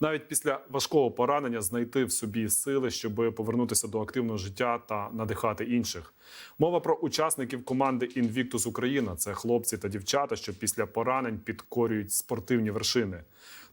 Навіть після важкого поранення знайти в собі сили, щоб повернутися до активного життя та надихати інших. Мова про учасників команди Invictus Україна це хлопці та дівчата, що після поранень підкорюють спортивні вершини.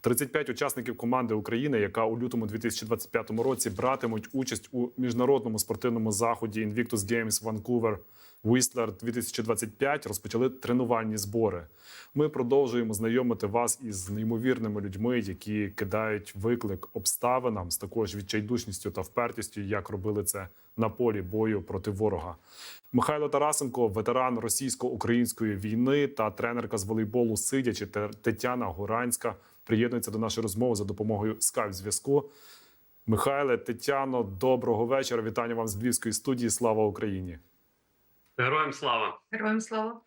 35 учасників команди України, яка у лютому 2025 році братимуть участь у міжнародному спортивному заході Invictus Games Vancouver Whistler 2025, розпочали тренувальні збори. Ми продовжуємо знайомити вас із неймовірними людьми, які кидають виклик обставинам з такою ж відчайдушністю та впертістю, як робили це на полі бою проти ворога. Михайло Тарасенко, ветеран російсько-української війни та тренерка з волейболу сидячи Те- Тетяна Горанська приєднується до нашої розмови за допомогою скайп зв'язку. Михайле, Тетяно, доброго вечора. Вітання вам з Львівської студії. Слава Україні! Героям слава! Героям слава.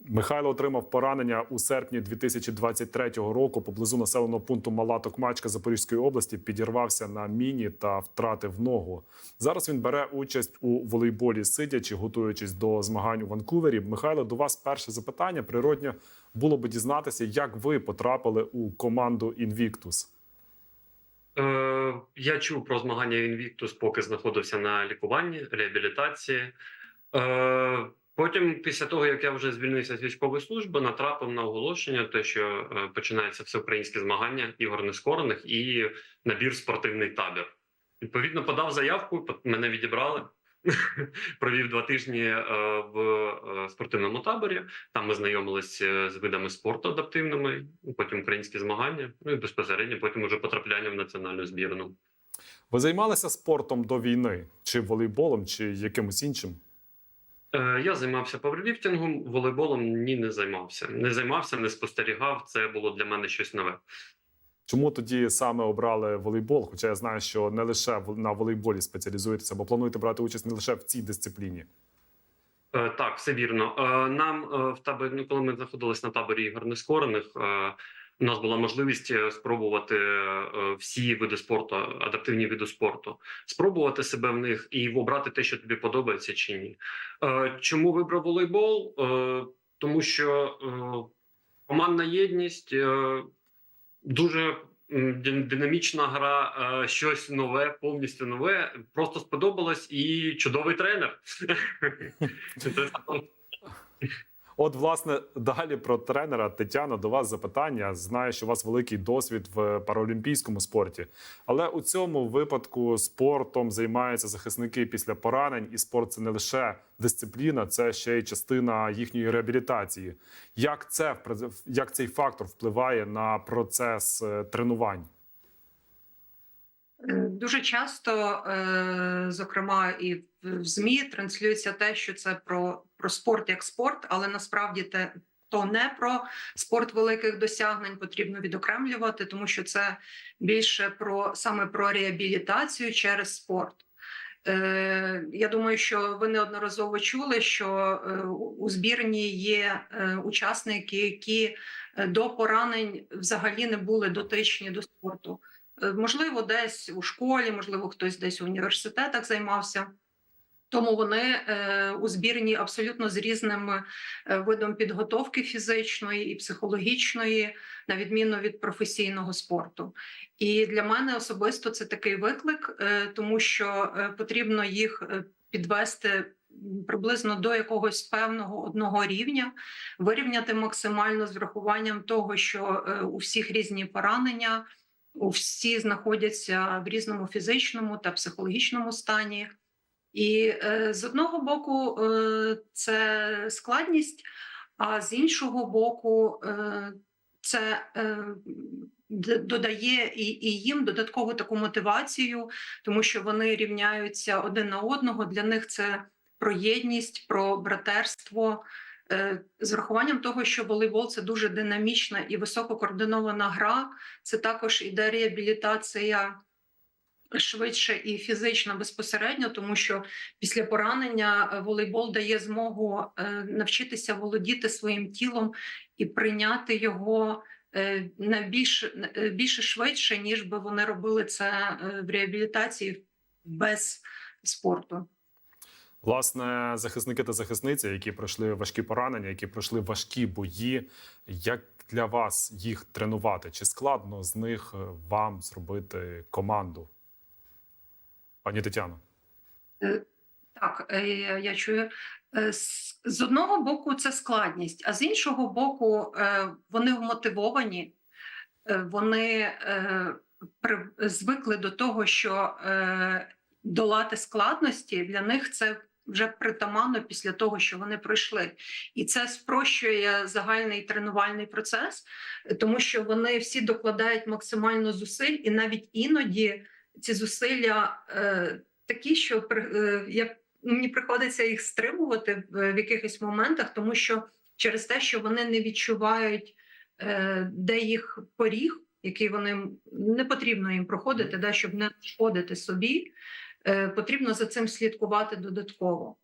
Михайло отримав поранення у серпні 2023 року поблизу населеного пункту Мала Токмачка Запорізької області. Підірвався на міні та втратив ногу. Зараз він бере участь у волейболі сидячи, готуючись до змагань у Ванкувері. Михайло, до вас перше запитання. Природньо було би дізнатися, як ви потрапили у команду Invictus. Е, я чув про змагання Invictus, поки знаходився на лікуванні, реабілітації. Е, потім, після того, як я вже звільнився з військової служби, натрапив на оголошення, те, що е, починається всеукраїнське змагання ігор нескорених і набір спортивний табір. Відповідно, подав заявку, мене відібрали. Провів два тижні е, в спортивному таборі. Там ми знайомилися з видами спорту адаптивними, потім українські змагання, ну і безпосередньо потім уже потрапляння в національну збірну. Ви займалися спортом до війни, чи волейболом, чи якимось іншим? Е, Я займався паверліфтингом, волейболом ні не займався. Не займався, не спостерігав. Це було для мене щось нове. Чому тоді саме обрали волейбол? Хоча я знаю, що не лише на волейболі спеціалізуєтеся, бо плануєте брати участь не лише в цій дисципліні. Е, Так, все вірно. Е, Нам в таборі, ну, коли ми знаходились на таборі ігор нескорених, у нас була можливість е, спробувати е, всі види спорту, адаптивні види спорту, спробувати себе в них і обрати те, що тобі подобається чи ні. Е, Чому вибрав волейбол? Тому що командна єдність дуже динамічна гра, щось нове, повністю нове. Просто сподобалось і чудовий тренер. От, власне, далі про тренера Тетяна до вас запитання. Знаю, що у вас великий досвід в паралімпійському спорті, але у цьому випадку спортом займаються захисники після поранень, і спорт це не лише дисципліна, це ще й частина їхньої реабілітації. Як це як цей фактор впливає на процес е, тренувань? Дуже часто, е, зокрема, і в ЗМІ транслюється те, що це про, про спорт як спорт, але насправді те то не про спорт великих досягнень потрібно відокремлювати, тому що це більше про саме про реабілітацію через спорт. Е, Я думаю, що ви неодноразово чули, що е, у- збірні є учасники, які до поранень взагалі не були дотичні до спорту. Е, Можливо, десь у школі, можливо, хтось десь у університетах займався. Тому вони е, у збірні абсолютно з різним е, видом підготовки фізичної і психологічної, на відміну від професійного спорту. І для мене особисто це такий виклик, тому що потрібно їх підвести приблизно до якогось певного одного рівня, вирівняти максимально з врахуванням того, що у всіх різні поранення, всі знаходяться в різному фізичному та психологічному стані. І е, з одного боку, е, це складність, а з іншого боку, е, це додає і їм додаткову таку мотивацію, тому що вони рівняються один на одного. Для них це про єдність, про братерство. Е, З врахуванням того, що волейбол це дуже динамічна і висококоординована гра, це також іде реабілітація швидше і фізично безпосередньо, тому що після поранення е, волейбол дає змогу е, навчитися володіти своїм тілом і прийняти його на більш більше швидше, ніж би вони робили це в реабілітації без спорту. Власне, захисники та захисниці, які пройшли важкі поранення, які пройшли важкі бої, як для вас їх тренувати? Чи складно з них е, вам зробити команду? Пані Тетяно. Так, е, я чую. Е, з- одного боку, це складність, а з іншого боку, е, вони вмотивовані, е, вони е, звикли до того, що е, долати складності для них це вже притаманно після того, що вони пройшли. І це спрощує загальний тренувальний процес, тому що вони всі докладають максимально зусиль, і навіть іноді ці зусилля е, такі, що е, як мені приходиться їх стримувати в, в якихось моментах, тому що через те, що вони не відчувають, е, де їх поріг, який вони не потрібно їм проходити, да, щоб не шкодити собі, потрібно за цим слідкувати додатково.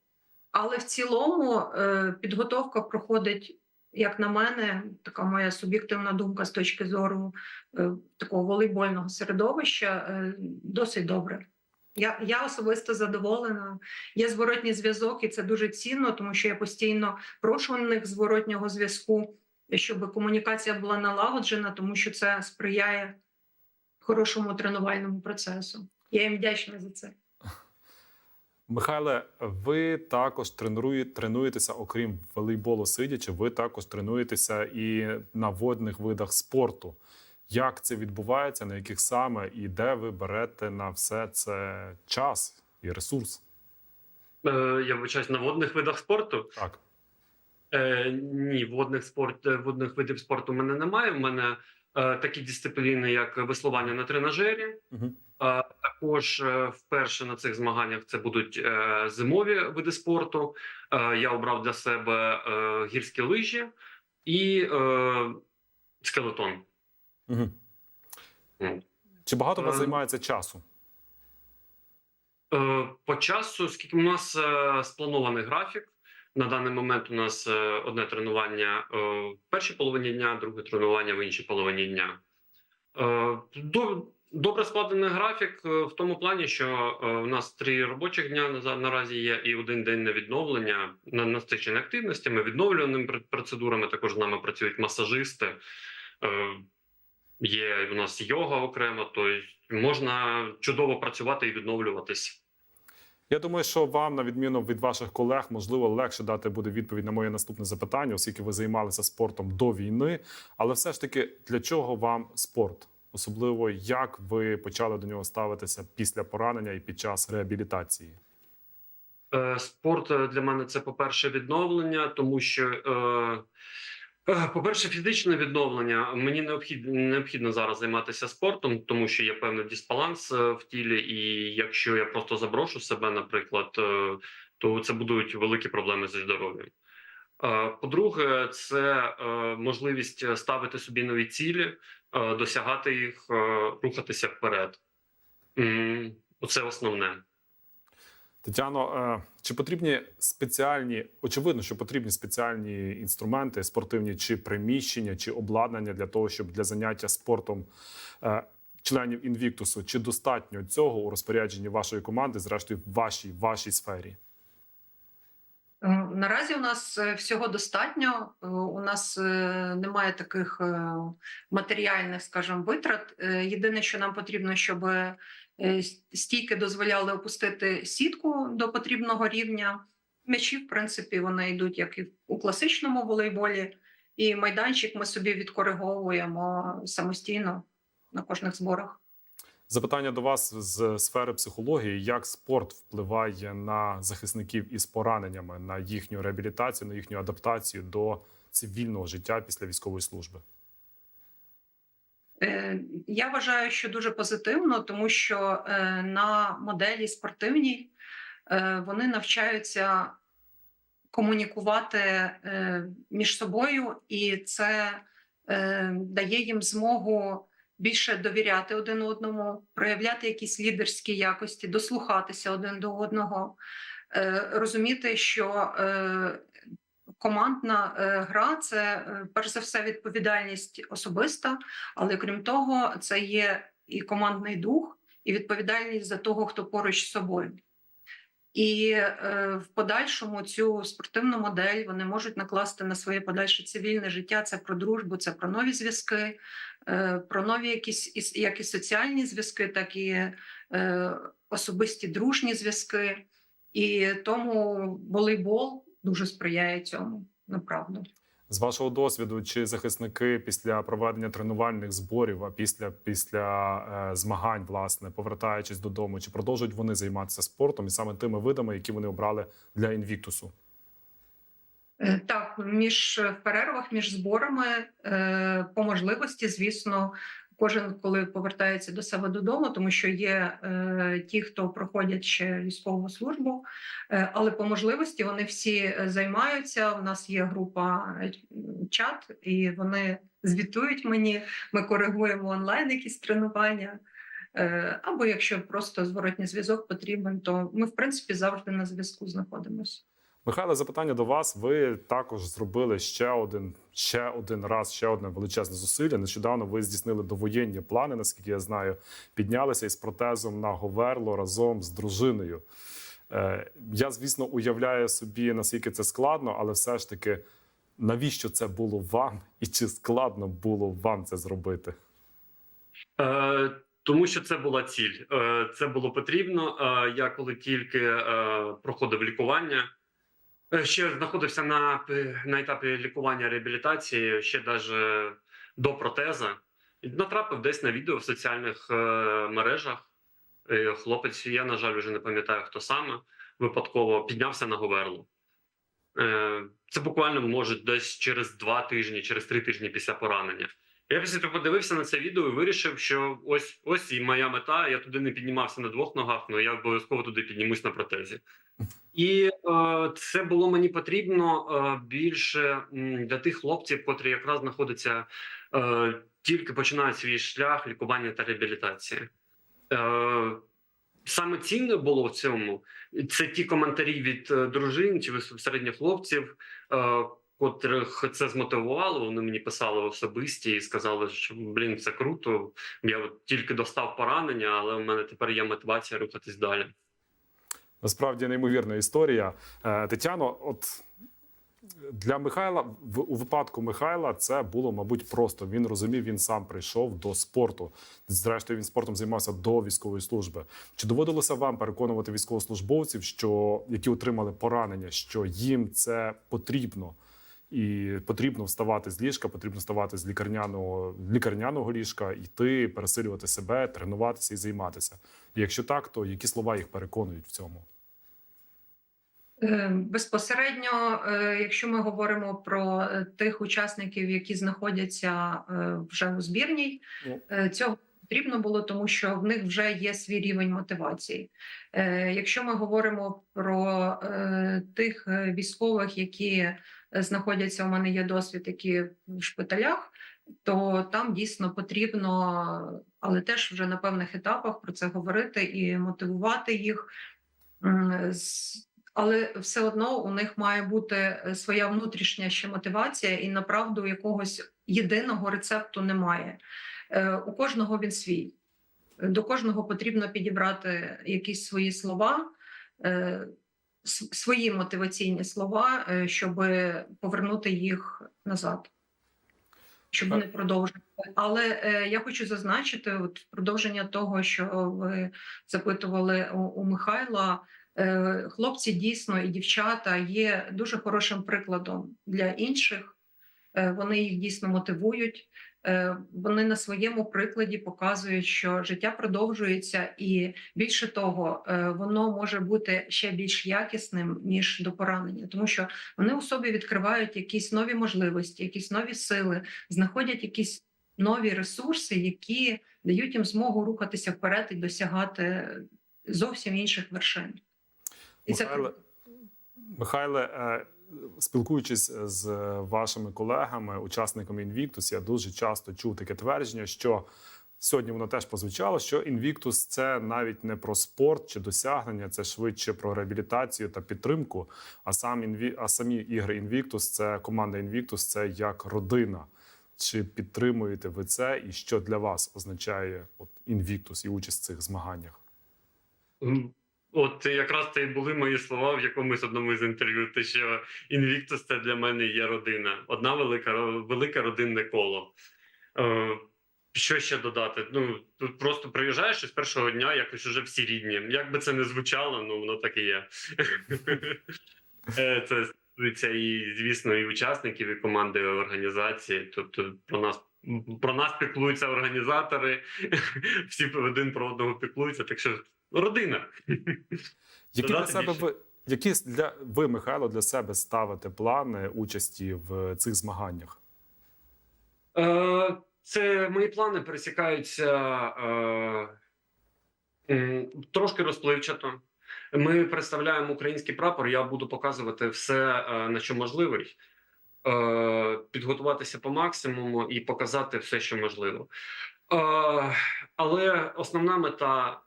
Але в цілому е, підготовка проходить, як на мене, така моя суб'єктивна думка з точки зору е, такого волейбольного середовища, е, досить добре. Я, я особисто задоволена. Є зворотній зв'язок, і це дуже цінно, тому що я постійно прошу них зворотнього зв'язку, щоб комунікація була налагоджена, тому що це сприяє хорошому тренувальному процесу. Я їм вдячна за це. Михайле, ви також тренує- тренуєтеся, окрім волейболу сидячи, ви також тренуєтеся і на водних видах спорту. Як це відбувається, на яких саме і де ви берете на все це час і ресурс? Е, я вибачаюсь на водних видах спорту. Так. Е, ні, водних спорт е, водних видів спорту в мене немає. У мене е, такі дисципліни, як веслування на тренажері. Угу. Також е, вперше на цих змаганнях це будуть е, зимові види спорту. Е, я обрав для себе гірські лижі і скелетон. Угу. Чи багато у вас займається часу? По часу, скільки у нас спланований графік. На даний момент у нас одне тренування в першій половині дня, друге тренування в іншій половині дня. До- Добре складений графік е, в тому плані, що е, у нас три робочих дня наразі є, і один день на відновлення на насичення активностями, відновлюваними процедурами. Також з нами працюють масажисти. Е, Є у нас йога окремо, тобто можна чудово працювати і відновлюватись. Я думаю, що вам, на відміну від ваших колег, можливо, легше дати буде відповідь на моє наступне запитання, оскільки ви займалися спортом до війни. Але все ж таки, для чого вам спорт? Особливо як ви почали до нього ставитися після поранення і під час реабілітації? Е, Спорт е, для мене це, по-перше, відновлення, тому що, е, е, по-перше, фізичне відновлення. Мені необхідно, необхідно зараз займатися спортом, тому що є певний дисбаланс в тілі, і якщо я просто заброшу себе, наприклад, то це будуть великі проблеми зі здоров'ям. Е, По-друге, це е, можливість ставити собі нові цілі, е, досягати їх, е, рухатися вперед. Оце основне. Тетяно, е, чи потрібні спеціальні, очевидно, що потрібні спеціальні інструменти, спортивні чи приміщення, чи обладнання для того, щоб для заняття спортом е, членів інвіктусу, чи достатньо цього у розпорядженні вашої команди, зрештою, в вашій вашій сфері? Наразі у нас е, всього достатньо. Е, У нас е, немає таких матеріальних, скажімо, витрат. Єдине, що нам потрібно, щоб стійки дозволяли опустити сітку до потрібного рівня. М'ячі, в принципі, вони йдуть як і у класичному волейболі, і майданчик ми собі відкориговуємо самостійно на кожних зборах. Запитання до вас з сфери психології: як спорт впливає на захисників із пораненнями, на їхню реабілітацію, на їхню адаптацію до цивільного життя після військової служби? Е, Я вважаю, що дуже позитивно, тому що е, на моделі спортивній е, вони навчаються комунікувати між собою, і це дає їм змогу більше довіряти один одному, проявляти якісь лідерські якості, дослухатися один до одного, е, розуміти, що е, командна е, гра це перш за все відповідальність особиста, але крім того, це є і командний дух, і відповідальність за того, хто поруч з собою. І е, в подальшому цю спортивну модель вони можуть накласти на своє подальше цивільне життя. Це про дружбу, це про нові зв'язки, е, про нові якісь як і соціальні зв'язки, так і е, особисті дружні зв'язки. І тому волейбол дуже сприяє цьому, направду. З вашого досвіду, чи захисники після проведення тренувальних зборів, а після, після е, змагань, власне, повертаючись додому, чи продовжують вони займатися спортом і саме тими видами, які вони обрали для інвіктусу? Е, Так, між в перервах, між зборами, е, по можливості, звісно, кожен коли повертається до себе додому, тому що є е, ті, хто проходять ще військову службу, е, але по можливості вони всі е, займаються. У нас є група е, чат, і вони звітують мені. Ми коригуємо онлайн якісь тренування. Е, Або якщо просто зворотній зв'язок потрібен, то ми в принципі завжди на зв'язку знаходимося. Михайло, запитання до вас. Ви також зробили ще один, ще один раз, ще одне величезне зусилля. Нещодавно ви здійснили довоєнні плани, наскільки я знаю, піднялися із протезом на Говерло разом з дружиною. Е, я, звісно, уявляю собі, наскільки це складно, але все ж таки, навіщо це було вам, і чи складно було вам це зробити? Е, тому що це була ціль. Е, це було потрібно. Е, я коли тільки е, проходив лікування, ще знаходився на, на етапі лікування реабілітації, ще навіть до протеза. Натрапив десь на відео в соціальних е, мережах. Е, хлопець, я, на жаль, вже не пам'ятаю, хто саме, випадково піднявся на говерло. Е, це буквально може десь через два тижні, через три тижні після поранення. Я після того подивився на це відео і вирішив, що ось ось і моя мета. Я туди не піднімався на двох ногах, але я обов'язково туди піднімусь на протезі. І е, це було мені потрібно е, більше для тих хлопців, котрі якраз знаходяться е, тільки починають свій шлях лікування та реабілітації. Е, саме цінне було в цьому це ті коментарі від е, дружин чи безпосередньо хлопців. Е, котрих це змотивувало. Вони мені писали особисті і сказали, що блін, це круто. Я от тільки достав поранення, але у мене тепер є мотивація рухатись далі. Насправді неймовірна історія. Е, Тетяно, от для Михайла, в у випадку Михайла, це було, мабуть, просто. Він розумів, він сам прийшов до спорту. Зрештою, він спортом займався до військової служби. Чи доводилося вам переконувати військовослужбовців, що які отримали поранення, що їм це потрібно? І потрібно вставати з ліжка, потрібно вставати з лікарняного лікарняного ліжка, йти, пересилювати себе, тренуватися і займатися. І якщо так, то які слова їх переконують в цьому? Е, Безпосередньо, е, якщо ми говоримо про е, тих учасників, які знаходяться вже у збірній, Ну. цього потрібно було, тому що в них вже є свій рівень мотивації. Якщо ми говоримо про тих військових, які знаходяться, у мене є досвід, які в шпиталях, то там дійсно потрібно, але теж вже на певних етапах про це говорити і мотивувати їх. Але все одно у них має бути е, своя внутрішня ще мотивація, і направду якогось єдиного рецепту немає. Е, У кожного він свій. До кожного потрібно підібрати якісь свої слова, е, свої мотиваційні слова, е, щоб повернути їх назад, щоб Так. вони продовжили. Але е, я хочу зазначити, от продовження того, що ви запитували у, у Михайла. Е, Хлопці дійсно і дівчата є дуже хорошим прикладом для інших. Е, Вони їх дійсно мотивують. Е, Вони на своєму прикладі показують, що життя продовжується, і більше того, е, воно може бути ще більш якісним ніж до поранення, тому що вони у собі відкривають якісь нові можливості, якісь нові сили, знаходять якісь нові ресурси, які дають їм змогу рухатися вперед і досягати зовсім інших вершин. І це Михайле, Михайле, е, спілкуючись з вашими колегами, учасниками Invictus, я дуже часто чув таке твердження, що сьогодні воно теж прозвучало, що Invictus – це навіть не про спорт чи досягнення, це швидше про реабілітацію та підтримку. А сам Invi- а самі ігри Invictus – це команда Invictus – це як родина. Чи підтримуєте ви це, і що для вас означає от Invictus і участь в цих змаганнях? От якраз це і були мої слова в якомусь одному з інтерв'ю. Те, що Invictus – це для мене є родина, одна велика велике родинне коло. Е, що ще додати? Ну тут просто приїжджаєш і з першого дня якось уже всі рідні. Як би це не звучало, ну воно так і є. Е, Це стосується і, звісно, і учасників, і команди і організації. Тобто про нас про нас піклуються організатори, всі один про одного піклуються. Так що родина. Які для себе ви які для ви, Михайло, для себе ставите плани участі в цих змаганнях? Е, Це мої плани пересікаються е, трошки розпливчато. Ми представляємо український прапор. Я буду показувати все, е, на що можливий, е, підготуватися по максимуму і показати все, що можливо. Але основна мета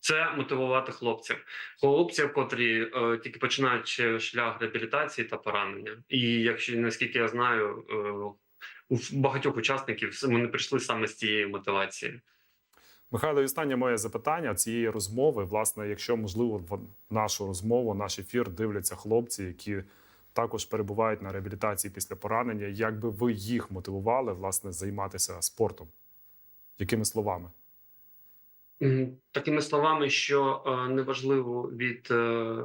це мотивувати хлопців. Хлопців, котрі е, тільки починають шлях реабілітації та поранення. І якщо наскільки я знаю, е, у багатьох учасників вони прийшли саме з цієї мотивації. Михайло, останнє моє запитання цієї розмови. Власне, якщо можливо, в нашу розмову, наш ефір дивляться хлопці, які також перебувають на реабілітації після поранення. Як би ви їх мотивували власне займатися спортом? Якими словами? Такими словами, що е, неважливо від, е,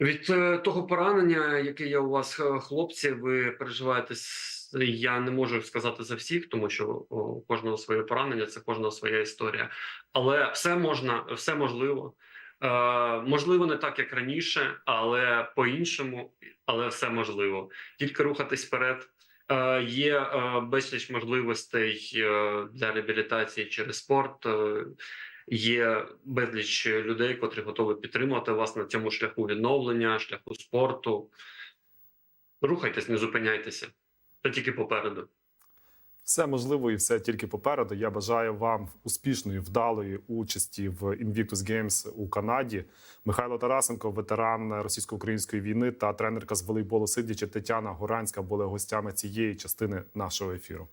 від е, того поранення, яке є у вас, хлопці, ви переживаєте. Я не можу сказати за всіх, тому що у кожного своє поранення, це кожного своя історія. Але все можна, все можливо. Е, можливо, не так, як раніше, але по-іншому, але все можливо. Тільки рухатись вперед. Е, Є е, безліч можливостей е, для реабілітації через спорт. Є безліч людей, котрі готові підтримувати вас на цьому шляху відновлення, шляху спорту. Рухайтесь, не зупиняйтеся. Це тільки попереду. Все можливо і все тільки попереду. Я бажаю вам успішної, вдалої участі в Invictus Games у Канаді. Михайло Тарасенко, ветеран російсько-української війни та тренерка з волейболу сидячи Тетяна Горанська були гостями цієї частини нашого ефіру.